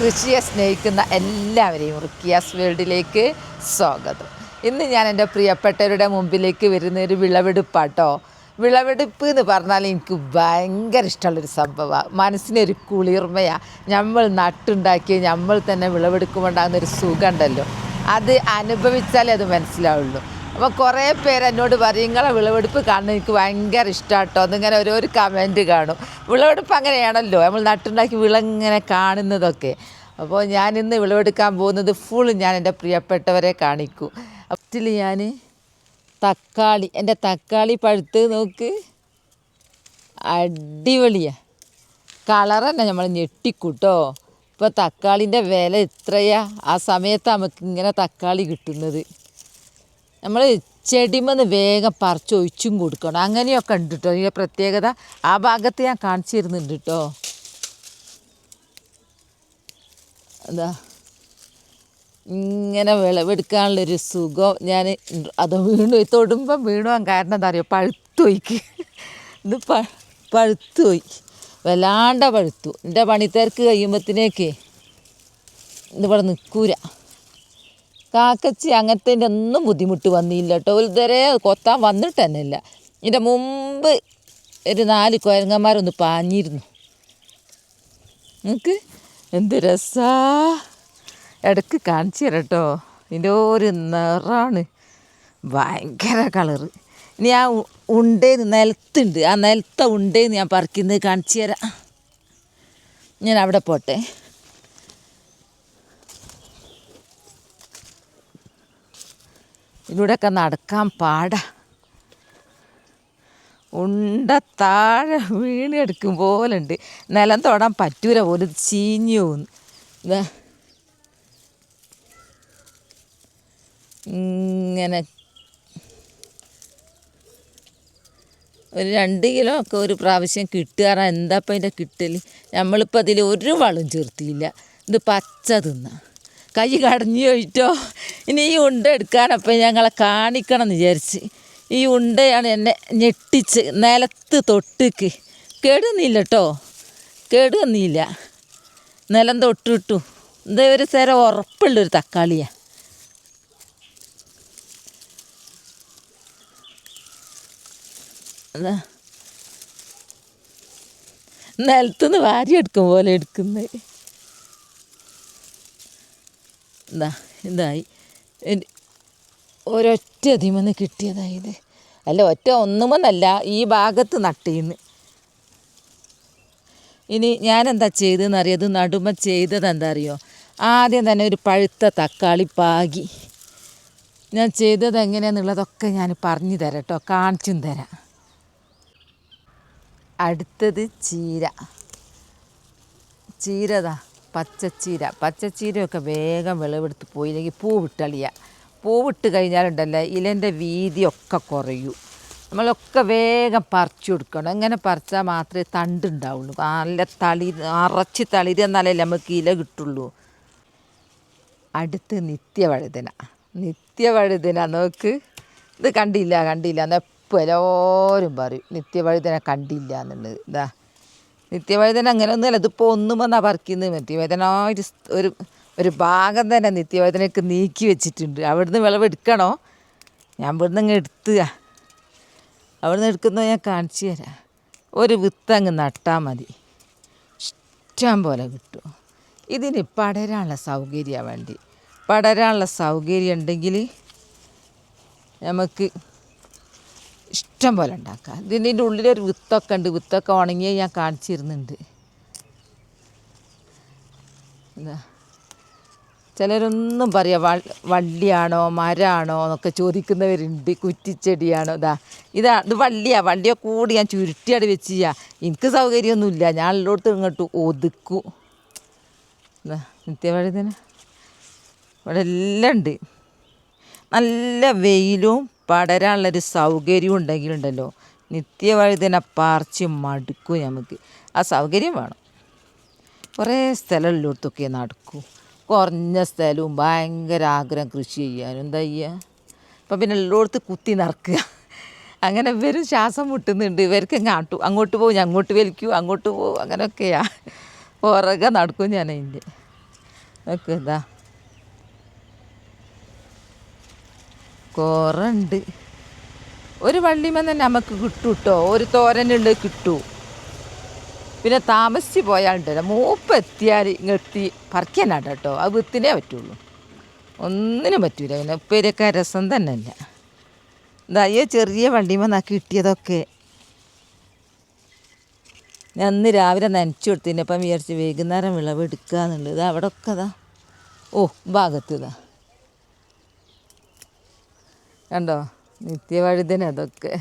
കൃഷിയെ സ്നേഹിക്കുന്ന എല്ലാവരെയും റുക്കിയാസ് വേൾഡിലേക്ക് സ്വാഗതം. ഇന്ന് ഞാൻ എന്റെ പ്രിയപ്പെട്ടവരുടെ മുമ്പിലേക്ക് വരുന്ന ഒരു വിളവെടുപ്പാട്ടോ. വിളവെടുപ്പ് എന്ന് പറഞ്ഞാൽ എനിക്ക് ഭയങ്കര ഇഷ്ടമുള്ളൊരു സംഭവമാണ് മനസ്സിനൊരു കുളിർമയാണ് നമ്മൾ നട്ടുണ്ടാക്കി നമ്മൾ തന്നെ വിളവെടുക്കുമ്പോൾ ഉണ്ടാകുന്ന ഒരു സുഖമുണ്ടല്ലോ. അത് അനുഭവിച്ചാലേ അത് മനസ്സിലാവുള്ളൂ. അപ്പോൾ കുറേ പേര് എന്നോട് പറയും നിങ്ങളെ വിളവെടുപ്പ് കാണുന്നത് എനിക്ക് ഭയങ്കര ഇഷ്ടമാട്ടോ എന്നിങ്ങനെ ഓരോരു കമന്റ് കാണും. വിളവെടുപ്പ് അങ്ങനെയാണല്ലോ നമ്മൾ നട്ടുണ്ടാക്കി വിളങ്ങനെ കാണുന്നതൊക്കെ. അപ്പോൾ ഞാൻ ഇന്ന് വിളവെടുക്കാൻ പോകുന്നത് ഫുൾ ഞാൻ എന്റെ പ്രിയപ്പെട്ടവരെ കാണിക്കൂ. അതിൽ ഞാൻ തക്കാളി എന്റെ തക്കാളി പഴുത്ത് നോക്ക്. അടിപൊളിയാ. കളർ തന്നെ നമ്മൾ ഞെട്ടിക്കൂട്ടോ. ഇപ്പോൾ തക്കാളിന്റെ വില എത്രയാ? ആ സമയത്ത് നമുക്ക് ഇങ്ങനെ തക്കാളി കിട്ടുന്നത്. നമ്മൾ ചെടിമെന്ന് വേഗം പറിച്ച് ഒഴിച്ചും കൊടുക്കണം. അങ്ങനെയൊക്കെ ഉണ്ട് കേട്ടോ ഇതിന്റെ പ്രത്യേകത ആ ഭാഗത്ത് ഞാൻ കാണിച്ചു തരുന്നുണ്ട് കേട്ടോ എന്താ? ഇങ്ങനെ വിളവെടുക്കാനുള്ളൊരു സുഖം. ഞാൻ അത് വീണു. തൊടുമ്പം വീണുവാൻ കാരണം എന്താ പറയുക പഴുത്തുപോയിക്ക് ഇത് പ പഴുത്തുപോയി വല്ലാണ്ട പഴുത്തു. എന്റെ പണിത്തിരക്ക് കഴിയുമ്പത്തിനേക്ക് ഇതിവിടെ നിൽക്കൂല. കാക്കച്ചി അങ്ങനത്തെ ഒന്നും ബുദ്ധിമുട്ട് വന്നില്ല കേട്ടോ. ഇതുവരെ കൊത്താൻ വന്നിട്ട് തന്നെ ഇല്ല. ഇതിന്റെ മുമ്പ് ഒരു നാല് കുരങ്ങന്മാരൊന്ന് പാഞ്ഞിരുന്നു. നിങ്ങൾക്ക് എന്ത് രസാ? ഇടയ്ക്ക് കാണിച്ചു തരാം കേട്ടോ. ഇതിന്റെ ഒരു നിറാണ്. ഭയങ്കര കളറ്. ഇനി ആ ഉണ്ടേന്ന് നിലത്തുണ്ട്. ആ നിലത്ത ഉണ്ടേന്ന് ഞാൻ പറിക്കുന്നത് കാണിച്ചു തരാം. ഞാൻ അവിടെ പോട്ടെ. ഇതിലൂടെയൊക്കെ നടക്കാൻ പാടാ. ഉണ്ട താഴെ വീണെടുക്കും പോലെ ഉണ്ട് നിലം തൊടാൻ പറ്റൂല പോലെ. ചീഞ്ഞു പോകുന്നു ഇങ്ങനെ. ഒരു രണ്ട് കിലോ ഒക്കെ ഒരു പ്രാവശ്യം കിട്ടുക എന്താ ഇപ്പം അതിന്റെ കിട്ടൽ നമ്മളിപ്പോൾ അതിൽ ഒരു വളം ചേർത്തിയില്ല. ഇത് പച്ച തിന്ന. കൈ കടഞ്ഞു പോയിട്ടോ ഇനി ഈ ഉണ്ട എടുക്കാനപ്പം ഞങ്ങളെ കാണിക്കണം എന്ന് വിചാരിച്ച്. ഈ ഉണ്ടയാണ് എന്നെ ഞെട്ടിച്ച് നിലത്ത് തൊട്ടിക്ക്. കേടുന്നില്ല കേട്ടോ കേടുവന്നില്ല. നിലം തൊട്ടിട്ടു. ഇത് ഒരു സ്ഥലം ഉറപ്പുള്ളൊരു തക്കാളിയാണ് നിലത്തുനിന്ന് വാരി എടുക്കും പോലെ എടുക്കുന്നത് എന്താ ഇതായി. ഒരൊറ്റ അതിമെന്ന് കിട്ടിയതായി ഇത്. അല്ല ഒറ്റ ഒന്നുമെന്നല്ല ഈ ഭാഗത്ത് നട്ടീന്ന്. ഇനി ഞാനെന്താ ചെയ്തതെന്ന് അറിയാം ഇത് നടുമ ചെയ്തത് എന്താ അറിയോ ആദ്യം തന്നെ ഒരു പഴുത്ത തക്കാളി പാകി. ഞാൻ ചെയ്തത് എങ്ങനെയാണെന്നുള്ളതൊക്കെ ഞാൻ പറഞ്ഞു തരാം കേട്ടോ കാണിച്ചും തരാം. അടുത്തത് ചീര. ചീരതാ പച്ചച്ചീര. പച്ചച്ചീരയൊക്കെ വേഗം വിളവെടുത്ത് പോയില്ലെങ്കിൽ പൂവിട്ടളിയ. പൂവിട്ട് കഴിഞ്ഞാലുണ്ടല്ലോ ഇലന്റെ വീതിയൊക്കെ കുറയൂ. നമ്മളൊക്കെ വേഗം പറിച്ചു കൊടുക്കണം. എങ്ങനെ പറിച്ചാൽ മാത്രമേ തണ്ടുണ്ടാവുള്ളൂ നല്ല തളി അറച്ച് തളിര് എന്നാലേ നമുക്ക് ഇല കിട്ടുള്ളൂ. അടുത്ത് നിത്യവഴുതന. നിത്യവഴുതന നോക്ക്. ഇത് കണ്ടില്ല കണ്ടില്ല എന്ന് എപ്പോൾ എല്ലാവരും പറയും. നിത്യവഴുതന കണ്ടില്ല എന്നുള്ളത്. ഇതാ. നിത്യവഴുതന അങ്ങനെ ഒന്നുമല്ല ഇതിപ്പോൾ ഒന്നും വന്നാൽ പറിക്കുന്നത് ഒരു ഒരു ഒരു ഭാഗം തന്നെ നിത്യവേദനയൊക്കെ നീക്കി വെച്ചിട്ടുണ്ട്. അവിടുന്ന് വിളവെടുക്കണോ ഞാൻ ഇവിടുന്ന് അങ്ങ് എടുത്തുക അവിടുന്ന് എടുക്കുന്നത് ഞാൻ കാണിച്ചു തരാം. ഒരു വിത്ത് അങ്ങ് നട്ടാൽ മതി. ഇഷ്ടം പോലെ കിട്ടും. ഇതിന് പടരാനുള്ള സൗകര്യമാണ് വേണ്ടി. പടരാനുള്ള സൗകര്യം ഉണ്ടെങ്കിൽ നമുക്ക് ഇഷ്ടം പോലെ ഉണ്ടാക്കാം. ഇതിന്റെ ഉള്ളിലൊരു വിത്തൊക്കെ ഉണ്ട്. വിത്തൊക്കെ ഉണങ്ങിയ ഞാൻ കാണിച്ചിരുന്നുണ്ട്. ചിലരൊന്നും പറയാം വള്ളിയാണോ മരമാണോ എന്നൊക്കെ ചോദിക്കുന്നവരുണ്ട്. കുറ്റിച്ചെടിയാണോ. ഇതാ. ഇതാ ഇത് വള്ളിയാണ് വള്ളിയെ കൂടി ഞാൻ ചുരുട്ടിയാട് വെച്ച് ചെയ്യാം. എനിക്ക് സൗകര്യമൊന്നുമില്ല. ഞാൻ ഉള്ളോട്ട് ഇങ്ങോട്ട് ഒതുക്കും. നിത്യവഴുതന. ഇവിടെ എല്ലാം ഉണ്ട്. നല്ല വെയിലും പടരാനുള്ളൊരു സൗകര്യം ഉണ്ടെങ്കിലുണ്ടല്ലോ. നിത്യവഴുതന പറിച്ച് മടുക്കൂ നമുക്ക് ആ സൗകര്യം വേണം. കുറേ സ്ഥലമുള്ളിടത്തൊക്കെ നടക്കൂ. കുറഞ്ഞ സ്ഥലവും ഭയങ്കര ആഗ്രഹം കൃഷി ചെയ്യാനും എന്താ ചെയ്യുക അപ്പം പിന്നെ എല്ലായിടത്ത് കുത്തി നടക്കുക. അങ്ങനെ ഇവരും ശ്വാസം മുട്ടുന്നുണ്ട്. ഇവർക്ക് അങ്ങോട്ട് അങ്ങോട്ട് പോകും ഞാൻ അങ്ങോട്ട് വലിക്കൂ അങ്ങോട്ട് പോകും അങ്ങനെയൊക്കെയാ പുറകെ നടക്കും ഞാൻ അതിന്റെ. ഒക്കെ ഇതാ. കുറണ്ട് ഒരു വള്ളിമേ തന്നെ നമുക്ക് കിട്ടും കേട്ടോ ഒരു തോരനുള്ളത് കിട്ടൂ. പിന്നെ താമസിച്ച് പോയാലുണ്ടല്ലോ മൂപ്പ് എത്തിയാൽ ഇങ്ങെത്തി പറിക്കാനാട്ടോ കേട്ടോ. അത് വിത്തിനേ പറ്റുള്ളൂ. ഒന്നിനും പറ്റൂല. പിന്നെ ഉപ്പേരിയൊക്കെ രസം തന്നെ അല്ല ഇതാ ഈ ചെറിയ വണ്ടിമേ കിട്ടിയതൊക്കെ. ഞാൻ അന്ന് രാവിലെ നനച്ചു കൊടുത്തിന്. അപ്പം വിചാരിച്ച് വൈകുന്നേരം വിളവെടുക്കുക എന്നുള്ളത് അവിടെ ഒക്കെ അതാ ഓ ഭാഗത്ത് ഇതാ. കണ്ടോ? നിത്യവഴുതന അതൊക്കെ.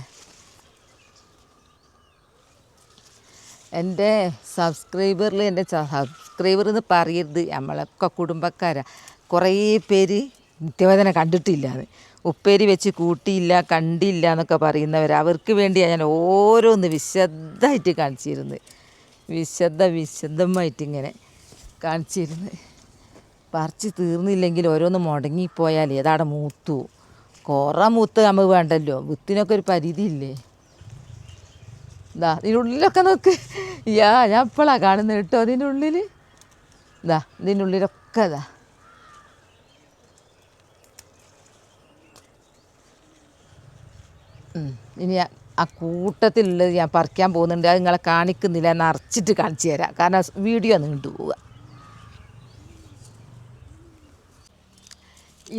എന്റെ സബ്സ്ക്രൈബറിൽ എന്റെ സബ്സ്ക്രൈബർ എന്ന് പറയരുത്. നമ്മളൊക്കെ കുടുംബക്കാരാ. കുറേ പേര് നിത്യവേദന കണ്ടിട്ടില്ലാന്ന് ഉപ്പേരി വെച്ച് കൂട്ടിയില്ല കണ്ടില്ല എന്നൊക്കെ പറയുന്നവർ അവർക്ക് വേണ്ടിയാണ് ഞാൻ ഓരോന്ന് വിശദമായിട്ട് കാണിച്ചിരുന്നത്. വിശദ വിശദമായിട്ട് ഇങ്ങനെ കാണിച്ചിരുന്നത്. പറിച്ച് തീർന്നില്ലെങ്കിൽ ഓരോന്ന് മുടങ്ങിപ്പോയാൽ ഏതാടെ മൂത്തു. കുറേ മൂത്ത് നമുക്ക് വേണ്ടല്ലോ. വിത്തിനൊക്കെ ഒരു പരിധി പരിധിയില്ലേ? ഇതാ ഇതിന്റെ ഉള്ളിലൊക്കെ നോക്ക്. യാ ഞാൻ ഇപ്പോഴാണ് കാണുന്നത് കേട്ടോ അതിന്റെ ഉള്ളിൽ ഇതാ ഇതിന്റെ ഉള്ളിലൊക്കെ ഇതാ. ഇനി ആ- കൂട്ടത്തിലുള്ളത് ഞാൻ പറിക്കാൻ പോകുന്നുണ്ട്. അത് നിങ്ങളെ കാണിക്കുന്നില്ല. നിറച്ചിട്ട് കാണിച്ചു തരാം. കാരണം വീഡിയോ നീണ്ടു പോവുക.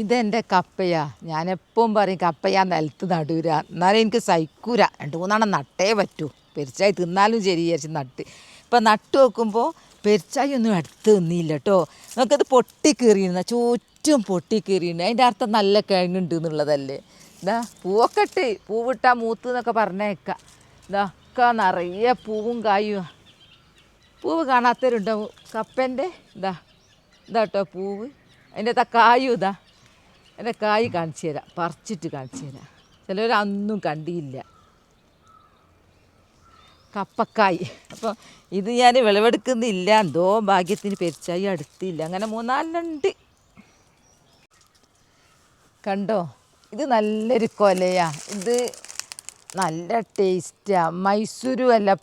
ഇതെന്റെ കപ്പയാ. ഞാൻ എപ്പോഴും പറയും കപ്പയാ നിലത്ത് നടുക എന്നാലും എനിക്ക് സഹിക്കൂര. രണ്ട് മൂന്നെണ്ണം നട്ടേ പറ്റൂ. പെരിച്ചായി തിന്നാലും ശരി വിചാരിച്ച് നട്ട്. ഇപ്പം നട്ട് വെക്കുമ്പോൾ പെരിച്ചായി ഒന്നും അടുത്ത് നിന്നില്ല കേട്ടോ നമുക്കത് പൊട്ടി കീറിയിരുന്ന ചുറ്റും പൊട്ടി കീറിയിരുന്നു. അതിന്റെ അർത്ഥം നല്ല കിഴങ്ങുണ്ട് എന്നുള്ളതല്ലേ. ഇതാ പൂവൊക്കെ ഇട്ട് പൂവിട്ടാ മൂത്ത് എന്നൊക്കെ പറഞ്ഞേക്കാം ഇതൊക്കെ നിറയെ പൂവും കായും. പൂവ് കാണാത്തവരുണ്ടാവും കപ്പന്റെ ഇതാ ഇതാ കേട്ടോ പൂവ്. അതിന്റെ അകത്ത് കായും ഇതാ. എന്റെ കായ് കാണിച്ചു തരാം. പറിച്ചിട്ട് കാണിച്ചു തരാം. ചിലവർ അന്നും കണ്ടിയില്ല. കപ്പക്കായ്. അപ്പോൾ ഇത് ഞാൻ വിളവെടുക്കുന്നില്ല. എന്തോ ഭാഗ്യത്തിന് പെരിച്ചായി അടുത്തില്ല. അങ്ങനെ മൂന്നാലുണ്ട് കണ്ടോ? ഇത് നല്ലൊരു കൊലയാ. ഇത് നല്ല ടേസ്റ്റാണ് മൈസൂരും അല്ല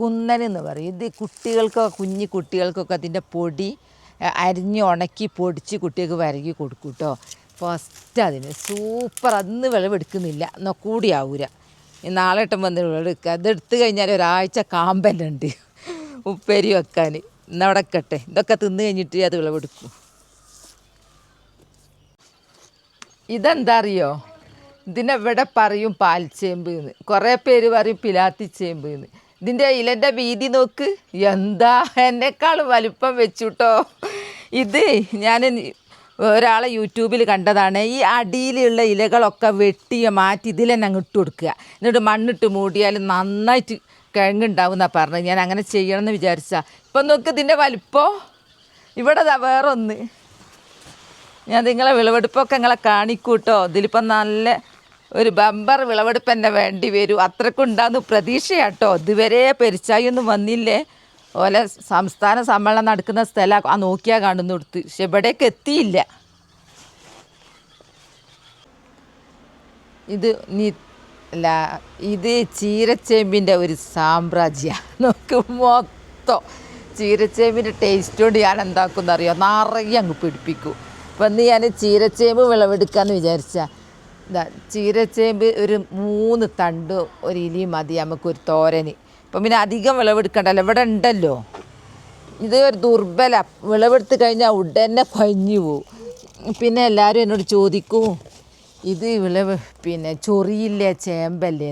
കുന്നനെന്ന് പറയും. ഇത് കുട്ടികൾക്കൊക്കെ കുഞ്ഞു കുട്ടികൾക്കൊക്കെ അതിന്റെ പൊടി അരിഞ്ഞ് ഉണക്കി പൊടിച്ച് കുട്ടികൾക്ക് വരകി കൊടുക്കും കേട്ടോ ഫസ്റ്റ് അതിന്. സൂപ്പർ അന്ന് വിളവെടുക്കുന്നില്ല എന്നാൽ കൂടിയാവൂല. നാളെ ഇട്ടം വന്ന് വിളവെടുക്കുക അതെടുത്ത് കഴിഞ്ഞാൽ ഒരാഴ്ച കാമ്പലുണ്ട് ഉപ്പേരി വെക്കാൻ നടക്കട്ടെ ഇതൊക്കെ തിന്ന് കഴിഞ്ഞിട്ട് അത് വിളവെടുക്കും ഇതെന്താ അറിയോ? ഇതിനെവിടെ പറയും പാൽച്ചേമ്പ് എന്ന് കുറേ പേര് പറയും പിലാത്തി ചേമ്പ് എന്ന് ഇതിന്റെ ഇലന്റെ വീതി നോക്ക്. എന്താ എന്നെക്കാളും വലിപ്പം വെച്ചുട്ടോ. ഇത് ഞാൻ ഒരാളെ യൂട്യൂബിൽ കണ്ടതാണ്. ഈ അടിയിലുള്ള ഇലകളൊക്കെ വെട്ടി മാറ്റി ഇതിൽ തന്നെ അങ്ങ് ഇട്ട് കൊടുക്കുക. എന്നിട്ട് മണ്ണിട്ട് മൂടിയാൽ നന്നായിട്ട് കിഴങ്ങുണ്ടാവും എന്നാണ് പറഞ്ഞത്. ഞാൻ അങ്ങനെ ചെയ്യണമെന്ന് വിചാരിച്ചാൽ ഇപ്പം നോക്ക് ഇതിന്റെ വലിപ്പം. ഇവിടെ വേറൊന്ന്. ഞാൻ നിങ്ങളെ വിളവെടുപ്പൊക്കെ നിങ്ങളെ കാണിക്കൂട്ടോ. ഇതിലിപ്പം നല്ല ഒരു ബമ്പർ വിളവെടുപ്പ് തന്നെ വേണ്ടി വരും. അത്രക്കുണ്ടാകുന്ന പ്രതീക്ഷയാട്ടോ. ഇതുവരെ പെരിച്ചായൊന്നും വന്നില്ലേ? ഓലെ സംസ്ഥാന സമ്മേളനം നടക്കുന്ന സ്ഥലം ആ നോക്കിയാൽ കാണുന്നു കൊടുത്ത് പക്ഷെ ഇവിടേക്ക് എത്തിയില്ല. ഇത് നീ അല്ല ഇത് ചീരച്ചേമ്പിന്റെ ഒരു സാമ്രാജ്യ. നോക്ക് മൊത്തം. ചീരച്ചേമ്പിന്റെ ടേസ്റ്റ് കൊണ്ട് ഞാൻ എന്താക്കും അറിയോ? നിറയെ അങ്ങ് പിടിപ്പിക്കും. അപ്പം ഇന്ന് ഞാൻ ചീരച്ചേമ്പ് വിളവെടുക്കാമെന്ന് വിചാരിച്ച. ഇതാ ചീരച്ചേമ്പ് ഒരു മൂന്ന് തണ്ട് ഒരു ഇലി മതി നമുക്കൊരു തോരന്. അപ്പം പിന്നെ അധികം വിളവെടുക്കണ്ടല്ലോ ഇവിടെ ഉണ്ടല്ലോ. ഇത് ഒരു ദുർബല വിളവെടുത്ത് കഴിഞ്ഞാൽ ഉടനെ കൊഞ്ഞു പോവും. പിന്നെ എല്ലാവരും എന്നോട് ചോദിക്കും ഇത് വിളവ് പിന്നെ ചൊറിയില്ലേ ചേമ്പല്ലേ?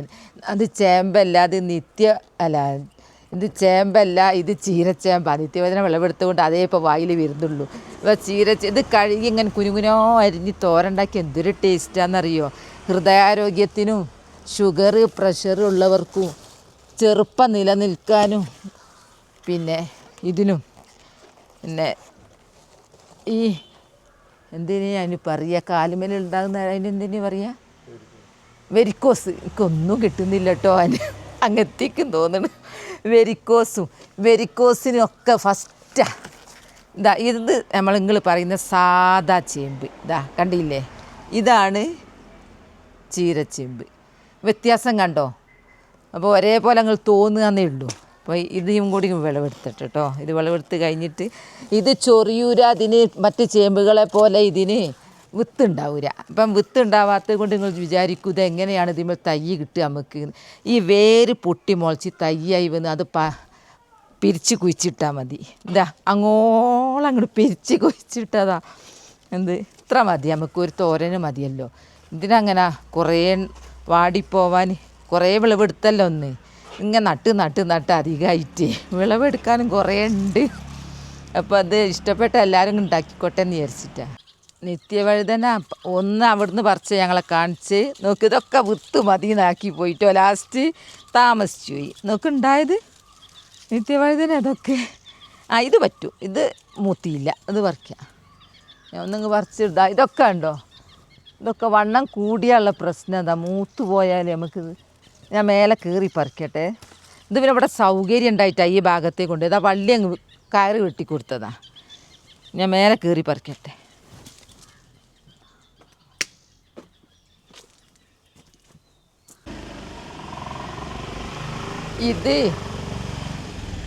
അത് ചേമ്പല്ല അത് നിത്യ അല്ല ഇത് ചേമ്പല്ല ഇത് ചീരച്ചേമ്പ നിത്യവേദന വിളവെടുത്തുകൊണ്ട് അതേ ഇപ്പോൾ വായിൽ വരുന്നുള്ളൂ. ഇപ്പോൾ ചീരച്ച ഇത് കഴുകി ഇങ്ങനെ കുനുകുനോ അരിഞ്ഞ് തോരണ്ടാക്കി എന്തൊരു ടേസ്റ്റാണെന്നറിയോ ഹൃദയാരോഗ്യത്തിനും ഷുഗർ പ്രഷർ ഉള്ളവർക്കും ചെറുപ്പം നിലനിൽക്കാനും പിന്നെ ഇതിനും പിന്നെ ഈ എന്തിനു അതിന് പറയുക കാലുമേൽ ഉണ്ടാകുന്ന അതിനെന്തിനു പറയുക വെരിക്കോസ്. എനിക്കൊന്നും കിട്ടുന്നില്ല കേട്ടോ അതിന് അങ്ങെത്തിക്കും തോന്നുന്നു വെരിക്കോസും. വെരിക്കോസിനൊക്കെ ഫസ്റ്റാ. ഇതാ ഇത് നമ്മൾ നിങ്ങൾ പറയുന്ന സാദാ ചേമ്പ്. ഇതാ കണ്ടില്ലേ? ഇതാണ് ചീരച്ചേമ്പ്. വ്യത്യാസം കണ്ടോ? അപ്പോൾ ഒരേപോലെ നിങ്ങൾ തോന്നുകയെന്നേ ഉള്ളൂ. അപ്പോൾ ഇതും കൂടി വിളവെടുത്തിട്ട് കേട്ടോ. ഇത് വിളവെടുത്ത് കഴിഞ്ഞിട്ട് ഇത് ചൊറിയൂര അതിന് മറ്റ് ചേമ്പുകളെ പോലെ ഇതിന് വിത്ത് ഉണ്ടാവില്ല അപ്പം വിത്ത് ഉണ്ടാവാത്തത് കൊണ്ട് നിങ്ങൾ വിചാരിക്കും ഇത് എങ്ങനെയാണ് ഇതിന്മേൽ തൈ കിട്ടുക നമുക്ക്? ഈ വേര് പൊട്ടി മുളച്ച് തയ്യായി വന്ന് അത് പ പിരിച്ച് കുഴിച്ചിട്ടാൽ മതി. എന്താ അങ്ങോളം അങ്ങോട്ട് പിരിച്ച് കുഴിച്ചിട്ടതാ. എന്ത്? ഇത്ര മതി നമുക്ക് ഒരു തോരന് മതിയല്ലോ. ഇതിനങ്ങനെ കുറേ വാടിപ്പോവാൻ കുറേ വിളവെടുത്തല്ലോ ഒന്ന്. ഇങ്ങനെ നട്ട് നട്ട് നട്ട് അധികമായിട്ട് വിളവെടുക്കാനും കുറേ ഉണ്ട്. അപ്പോൾ അത് ഇഷ്ടപ്പെട്ട എല്ലാവരും ഉണ്ടാക്കിക്കോട്ടെ എന്ന് വിചാരിച്ചിട്ടാണ് നിത്യവഴുതന ഒന്ന് അവിടുന്ന് പറിച്ച് ഞങ്ങളെ കാണിച്ച് നോക്ക് ഇതൊക്കെ വിത്ത് മതിന്നാക്കി പോയിട്ടോ. ലാസ്റ്റ് താമസിച്ചു പോയി. നോക്ക് ഉണ്ടായത്? നിത്യവഴുതന അതൊക്കെ. ആ ഇത് പറ്റൂ. ഇത് മൂത്തിയില്ല. ഇത് പറിക്കാം. ഞാൻ ഒന്നങ്ങ് പറിച്ചിടാ. ഇതൊക്കെ ഉണ്ടോ ഇതൊക്കെ വണ്ണം കൂടിയുള്ള പ്രശ്നം എന്താ? മൂത്ത് പോയാൽ നമുക്ക് ഞാൻ മേലെ കയറി പറിക്കട്ടെ. ഇത് പിന്നെ ഇവിടെ സൗകര്യം ഉണ്ടായിട്ടാണ് ഈ ഭാഗത്തേക്ക് കൊണ്ട് ഇതാ വള്ളി അങ്ങ് കയറി വെട്ടി കൊടുത്തതാ ഞാൻ മേലെ കയറി പറിക്കട്ടെ. ഇത്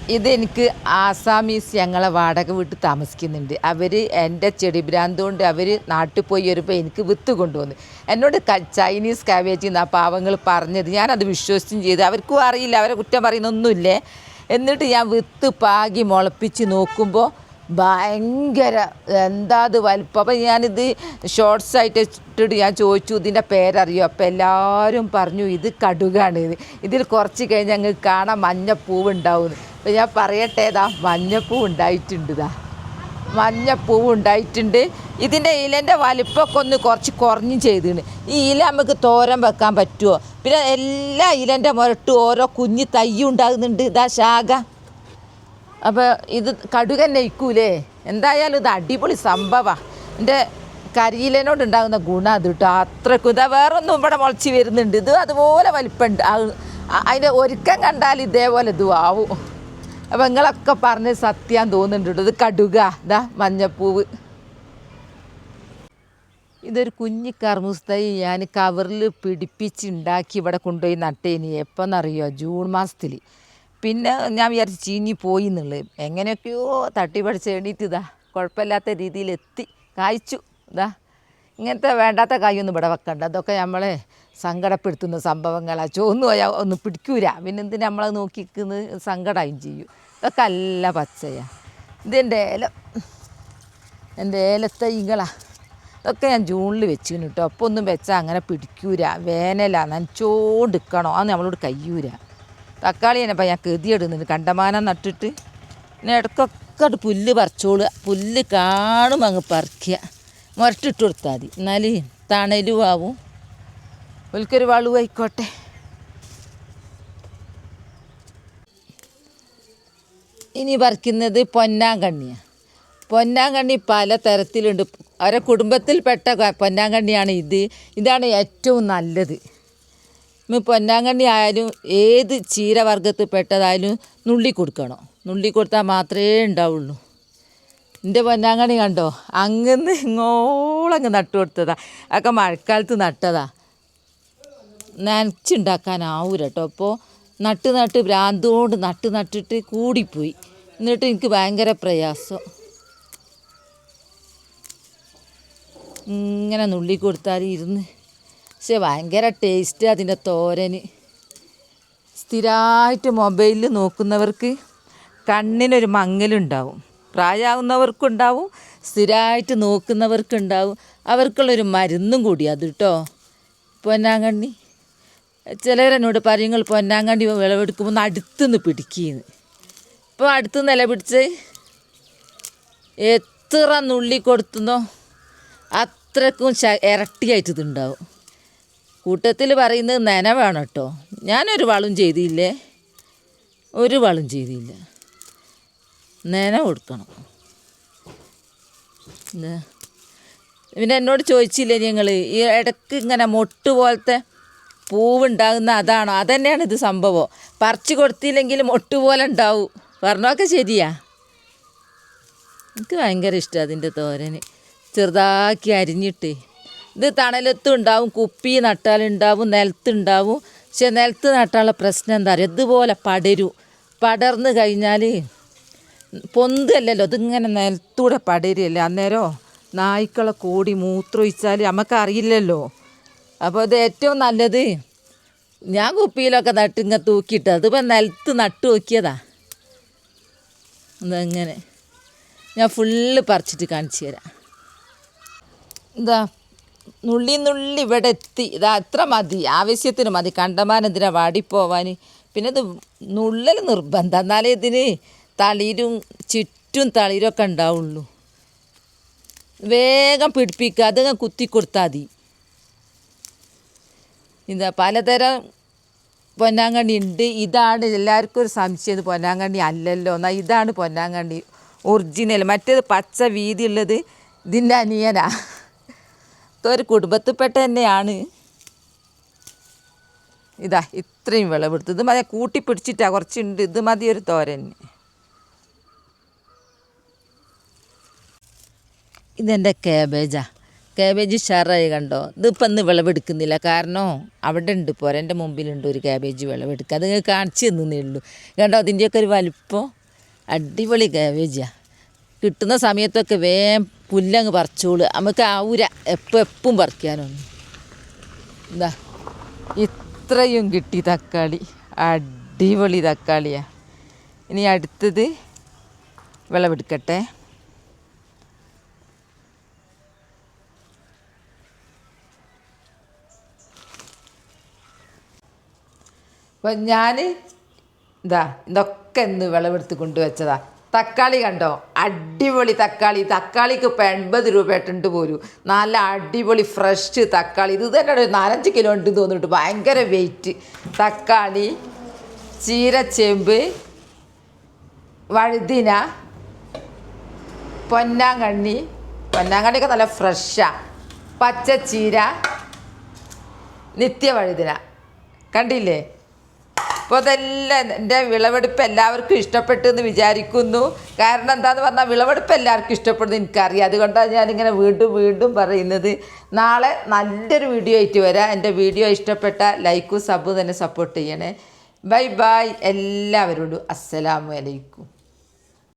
ഇതെനിക്ക് ആസാമീസ് ഞങ്ങളെ വാടക വീട്ടിൽ താമസിക്കുന്നുണ്ട്. അവർ എന്റെ ചെടി ഭ്രാന്ത് കൊണ്ട് അവർ നാട്ടിൽ പോയി വരുമ്പോൾ എനിക്ക് വിത്ത് കൊണ്ടുവന്നു. എന്നോട് ചൈനീസ് കാവേജ് ആ പാവങ്ങൾ പറഞ്ഞത്. ഞാനത് വിശ്വസിച്ചും ചെയ്തു. അവർക്കും അറിയില്ല. അവരെ കുറ്റം പറയുന്നൊന്നുമില്ലേ? എന്നിട്ട് ഞാൻ വിത്ത് പാകി മുളപ്പിച്ച് നോക്കുമ്പോൾ ഭയങ്കര എന്താ അത് വലിപ്പം. അപ്പം ഞാനിത് ഷോർട്സ് ആയിട്ട് ഇട്ടിട്ട് ഞാൻ ചോദിച്ചു ഇതിന്റെ പേരറിയോ? അപ്പം എല്ലാവരും പറഞ്ഞു ഇത് കടുകാണ്. ഇത് ഇതിൽ കുറച്ച് കഴിഞ്ഞ് ഞങ്ങൾ കാണാൻ മഞ്ഞപ്പൂവ് ഉണ്ടാവും അപ്പം ഞാൻ പറയട്ടെ ഇതാ മഞ്ഞപ്പൂവ് ഉണ്ടായിട്ടുണ്ട് ഇതാ മഞ്ഞപ്പൂവ് ഉണ്ടായിട്ടുണ്ട് ഇതിന്റെ ഇലന്റെ വലിപ്പമൊക്കെ ഒന്ന് കുറച്ച് കുറഞ്ഞ് ചെയ്തിന്. ഈ ഇല നമുക്ക് തോരൻ വെക്കാൻ പറ്റുമോ പിന്നെ എല്ലാ ഇലന്റെ മുരട്ടും ഓരോ കുഞ്ഞ് തൈ ഉണ്ടാകുന്നുണ്ട്. ഇതാ ശാഖ. അപ്പോൾ ഇത് കടുക് തന്നെ ഇക്കൂലേ എന്തായാലും ഇത് അടിപൊളി സംഭവമാണ് എന്റെ കരിയിലനോട് ഉണ്ടാകുന്ന ഗുണം അത് കേട്ടോ അത്രക്കും ഇതാ വേറൊന്നും ഇവിടെ മുളച്ച് വരുന്നുണ്ട്. ഇത് അതുപോലെ വലിപ്പമുണ്ട് അതിന്റെ ഒരുക്കം കണ്ടാൽ ഇതേപോലെ ഇതും ആവും. അപ്പോൾ നിങ്ങളൊക്കെ പറഞ്ഞ് സത്യം തോന്നുന്നുണ്ട് ഇത് കടുക. ഇതാ മഞ്ഞപ്പൂവ്. ഇതൊരു കുഞ്ഞി കർമ്മൂസ് ഞാൻ കവറിൽ പിടിപ്പിച്ചുണ്ടാക്കി ഇവിടെ കൊണ്ടുപോയി നട്ടേനി. എപ്പോന്നറിയോ? ജൂൺ മാസത്തിൽ പിന്നെ ഞാൻ വിചാരിച്ചു ചീഞ്ഞി പോയി എന്നുള്ളത് എങ്ങനെയൊക്കെയോ തട്ടി പഠിച്ച് എണീറ്റ് ഇതാ കുഴപ്പമില്ലാത്ത രീതിയിൽ എത്തി കായ്ച്ചു ഇതാ. ഇങ്ങനത്തെ വേണ്ടാത്ത കായൊന്നും ഇവിടെ വെക്കണ്ട. അതൊക്കെ നമ്മളെ സങ്കടപ്പെടുത്തുന്ന സംഭവങ്ങളാണ് ചോന്നു പോയാൽ ഒന്നും പിടിക്കൂല. പിന്നെ എന്തിനാ നമ്മളത് നോക്കിക്കുന്നത് സങ്കടമായും ചെയ്യും. ഇതൊക്കെ അല്ല പച്ചയാണ് ഇതെന്റെ ഏല എന്റെ ഏലത്തൈകളാ. ഇതൊക്കെ ഞാൻ ജൂണിൽ വെച്ചിരുന്നു കേട്ടോ. അപ്പോൾ ഒന്നും വെച്ചാൽ അങ്ങനെ പിടിക്കൂല. വേനലാ. നനച്ചോണ്ടിക്കണോ അത് നമ്മളോട് കയ്യൂര തക്കാളി തന്നെ ഞാൻ കെതിയെടുന്നുണ്ട്. കണ്ടമാനം നട്ടിട്ട്. പിന്നെ ഇടയ്ക്കൊക്കെ അത് പുല്ല് പറിച്ചോളുക പുല്ല് കാണും അങ്ങ് പറിക്കുക മുരട്ടിട്ട് കൊടുത്താൽ മതി. എന്നാൽ തണലും ആവും. ഒരിക്കൊരു വളവുമായിക്കോട്ടെ ഇനി പറിക്കുന്നത് പൊന്നാങ്കണ്ണിയാണ് പൊന്നാങ്കണ്ണി പല തരത്തിലുണ്ട്. അവരെ കുടുംബത്തിൽപ്പെട്ട പൊന്നാങ്കണ്ണിയാണ് ഇത്. ഇതാണ് ഏറ്റവും നല്ലത്. പൊന്നാങ്കണ്ണി ആയാലും ഏത് ചീരവർഗത്തിൽ പെട്ടതായാലും നുള്ളി കൊടുക്കണം. നുള്ളി കൊടുത്താൽ മാത്രമേ ഉണ്ടാവുള്ളൂ. എന്റെ പൊന്നാങ്കണ്ണി കണ്ടോ? അങ്ങന്ന് ഇങ്ങോളങ്ങ് നട്ടു കൊടുത്തതാ. അതൊക്കെ മഴക്കാലത്ത് നട്ടതാ. നനച്ചുണ്ടാക്കാനാവൂല കേട്ടോ അപ്പോൾ നട്ട് നട്ട് ഭ്രാന്തുകൊണ്ട് നട്ട് നട്ടിട്ട് കൂടിപ്പോയി. എന്നിട്ട് എനിക്ക് ഭയങ്കര പ്രയാസം. ഇങ്ങനെ നുള്ളി കൊടുത്താൽ ഇരുന്ന് പക്ഷെ ഭയങ്കര ടേസ്റ്റ് അതിന്റെ തോരന് സ്ഥിരമായിട്ട് മൊബൈലിൽ നോക്കുന്നവർക്ക് കണ്ണിനൊരു മങ്ങലുണ്ടാവും. പ്രായമാവുന്നവർക്കുണ്ടാവും സ്ഥിരമായിട്ട് നോക്കുന്നവർക്കുണ്ടാവും. അവർക്കുള്ളൊരു മരുന്നും കൂടി അത് കേട്ടോ പൊന്നാങ്കണ്ണി. ചിലരെന്നോട് പറയുങ്ങൾ പൊന്നാങ്കണ്ണി വിളവെടുക്കുമ്പോൾ ഒന്ന് അടുത്തുനിന്ന് പിടിക്കുന്നു. ഇപ്പോൾ അടുത്തുനിന്ന് ഇല പിടിച്ച് എത്ര നുള്ളി കൊടുത്തുന്നോ അത്രക്കും ഇരട്ടിയായിട്ട് ഇതുണ്ടാവും. കൂട്ടത്തിൽ പറയുന്നത് നനവാണ് വേണം കേട്ടോ. ഞാനൊരു വളം ചെയ്തില്ലേ? ഒരു വളം ചെയ്തില്ല. നന കൊടുക്കണം. പിന്നെ എന്നോട് ചോദിച്ചില്ലേ ഞങ്ങൾ ഈ ഇടയ്ക്ക് ഇങ്ങനെ മൊട്ട് പോലത്തെ പൂവുണ്ടാകുന്ന അതാണോ? അതന്നെയാണ് ഇത് സംഭവം. പറിച്ചു കൊടുത്തില്ലെങ്കിൽ മൊട്ട് പോലെ ഉണ്ടാവും. പറഞ്ഞൊക്കെ ശരിയാ. എനിക്ക് ഭയങ്കര ഇഷ്ടമാണ് അതിന്റെ തോരന്. ചെറുതാക്കി അരിഞ്ഞിട്ട്. ഇത് തണലത്തും ഉണ്ടാവും കുപ്പി നട്ടാലുണ്ടാവും നിലത്തുണ്ടാവും പക്ഷെ നിലത്ത് നട്ടാലുള്ള പ്രശ്നം എന്താ പറയുക ഇതുപോലെ പടരും. പടർന്ന് കഴിഞ്ഞാൽ പൊന്തല്ലല്ലോ ഇതിങ്ങനെ നിലത്തൂടെ പടരില്ലേ അന്നേരം നായ്ക്കളെ കൂടി മൂത്രമൊഴിച്ചാൽ നമുക്കറിയില്ലല്ലോ അപ്പോൾ ഇത് ഏറ്റവും നല്ലത്. ഞാൻ കുപ്പിയിലൊക്കെ നട്ട് ഇങ്ങനെ തൂക്കിയിട്ട് അതിപ്പോൾ നിലത്ത് നട്ട് നോക്കിയതാ. ഇതങ്ങനെ? ഞാൻ ഫുള്ള് പറിച്ചിട്ട് കാണിച്ചു തരാം. എന്താ നുള്ളി നുള്ളി ഇവിടെ എത്തി. ഇതാ അത്ര മതി. ആവശ്യത്തിന് മതി. കണ്ടമാനെന്തിനാ വാടിപ്പോവാൻ? പിന്നെ ഇത് നുള്ളൽ നിർബന്ധം. എന്നാലേ ഇതിന് തളിരും ചുറ്റും തളിരൊക്കെ ഉണ്ടാവുള്ളൂ. വേഗം പിടിപ്പിക്കുക. അതങ്ങ് കുത്തി കൊടുത്താൽ മതി. എന്താ പലതരം പൊന്നാങ്കണ്ണി ഉണ്ട്. ഇതാണ് എല്ലാവർക്കും ഒരു സംശയം. ഇത് പൊന്നാങ്കണ്ണി അല്ലല്ലോ. എന്നാൽ ഇതാണ് പൊന്നാങ്കണ്ണി. ഒറിജിനൽ. മറ്റേത് പച്ച വീതി വീതിയുള്ളത് ഇതിന്റെ അനിയനാ. ഇതൊരു കുടുംബത്തിൽപ്പെട്ട തന്നെയാണ്. ഇതാ ഇത്രയും വിളവെടുത്ത്. ഇത് മതി കൂട്ടി പിടിച്ചിട്ടാ കുറച്ചുണ്ട്. ഇത് മതി ഒരു തോരൻ. ഇതെന്റെ കാബേജാ കാബേജ് ഷറായി കണ്ടോ? ഇതിപ്പം ഇന്ന് വിളവെടുക്കുന്നില്ല. കാരണം അവിടെ ഉണ്ട് പോരാ. എന്റെ മുമ്പിലുണ്ട് ഒരു കാബേജ് വിളവെടുക്കുക. അത് കാണിച്ചു തന്നേ ഉള്ളൂ. കണ്ടോ അതിന്റെയൊക്കെ ഒരു വലിപ്പം. അടിപൊളി കാബേജാ കിട്ടുന്ന സമയത്തൊക്കെ വേഗം പുല്ലങ്ങ് പറിച്ചോളൂ. നമുക്ക് ആവൂര എപ്പോൾ എപ്പം പറിക്കാനൊന്നും എന്താ ഇത്രയും കിട്ടി തക്കാളി. അടിപൊളി തക്കാളിയാ. ഇനി അടുത്തത് വിളവെടുക്കട്ടെ. അപ്പം ഞാൻ ഇതാ ഇതൊക്കെ ഇന്ന് വിളവെടുത്ത് കൊണ്ടുവച്ചതാ. തക്കാളി കണ്ടോ? അടിപൊളി തക്കാളി. തക്കാളിക്ക് ഇപ്പം എൺപത് രൂപ ഇട്ടുണ്ട് പോരും നല്ല അടിപൊളി ഫ്രഷ് തക്കാളി. ഇത് തന്നെ ഒരു നാലഞ്ച് കിലോ ഉണ്ട് തോന്നിട്ട് ഭയങ്കര വെയിറ്റ് തക്കാളി ചീരച്ചേമ്പ് വഴുതിന പൊന്നാങ്കണ്ണി. പൊന്നാങ്കണ്ണിയൊക്കെ നല്ല ഫ്രഷാണ് പച്ചച്ചീര നിത്യവഴുതിന കണ്ടില്ലേ? അപ്പോൾ അതെല്ലാം എന്റെ വിളവെടുപ്പ് എല്ലാവർക്കും ഇഷ്ടപ്പെട്ടു എന്ന് വിചാരിക്കുന്നു. കാരണം എന്താണെന്ന് പറഞ്ഞാൽ വിളവെടുപ്പ് എല്ലാവർക്കും ഇഷ്ടപ്പെടുന്നു എനിക്കറിയാം. അതുകൊണ്ടാണ് ഞാനിങ്ങനെ വീണ്ടും വീണ്ടും പറയുന്നത്. നാളെ നല്ലൊരു വീഡിയോ ആയിട്ട് വരാം. എന്റെ വീഡിയോ ഇഷ്ടപ്പെട്ട ലൈക്കും സബും തന്നെ സപ്പോർട്ട് ചെയ്യണേ. Bye bye. എല്ലാവരോടും അസ്സലാമു അലൈക്കും.